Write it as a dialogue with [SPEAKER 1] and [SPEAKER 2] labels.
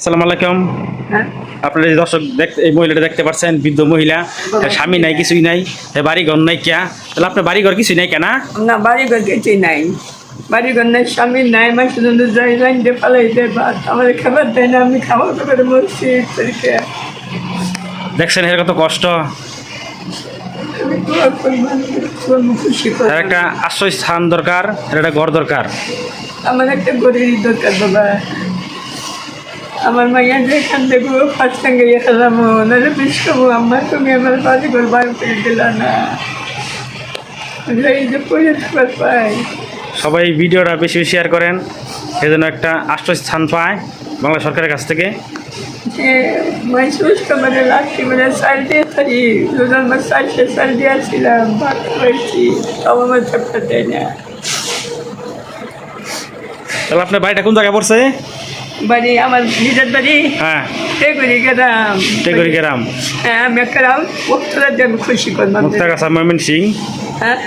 [SPEAKER 1] আসসালামু আলাইকুম।
[SPEAKER 2] হ্যাঁ।
[SPEAKER 1] আপনারা এই দর্শক দেখতে এই মহিলাটা দেখতে পাচ্ছেন বৃদ্ধ মহিলা। স্বামী নাই কিছুই নাই বাড়ি ঘর নাই কিয়া। তাহলে আপনার বাড়ি ঘর কিছুই নাই কেনা
[SPEAKER 2] না? বাড়ি ঘর কিছুই নাই। বাড়ি ঘর নাই স্বামী নাই আমার শুধু যাই লাইন দিয়ে পালাই দেয় ভাত আমার খাবার দেয় না আমি করে মরছি
[SPEAKER 1] দেখছেন এর কত কষ্ট। একটা আশ্রয় স্থান দরকার একটা ঘর দরকার।
[SPEAKER 2] আমার একটা গরিব দরকার বাবা। আমার মাইয়াকে এখান থেকে ফার্স্ট টাইম গিয়ে খেলাম নাহলে বিষ্ণু আম্মা তুমি আমার পাশে গোলবার করে দিল না। এই যে পরিষ্কার পাই।
[SPEAKER 1] সবাই ভিডিওটা বেশি বেশি শেয়ার করেন সেজন্য একটা আশ্রয়স্থান পায় বাংলা সরকারের কাছ থেকে। তাহলে আপনার বাড়িটা কোন জায়গায় পড়ছে?
[SPEAKER 2] বাড়ি আমার নিজের বাড়ি।
[SPEAKER 1] হ্যাঁ।
[SPEAKER 2] টেগুড়ি গেলাম
[SPEAKER 1] টেগরি গ্রাম
[SPEAKER 2] হ্যাঁ আমি একটা উত্তরের দিয়ে আমি খুশি করলাম।
[SPEAKER 1] মুক্তাগাছা ময়মন সিং
[SPEAKER 2] হ্যাঁ।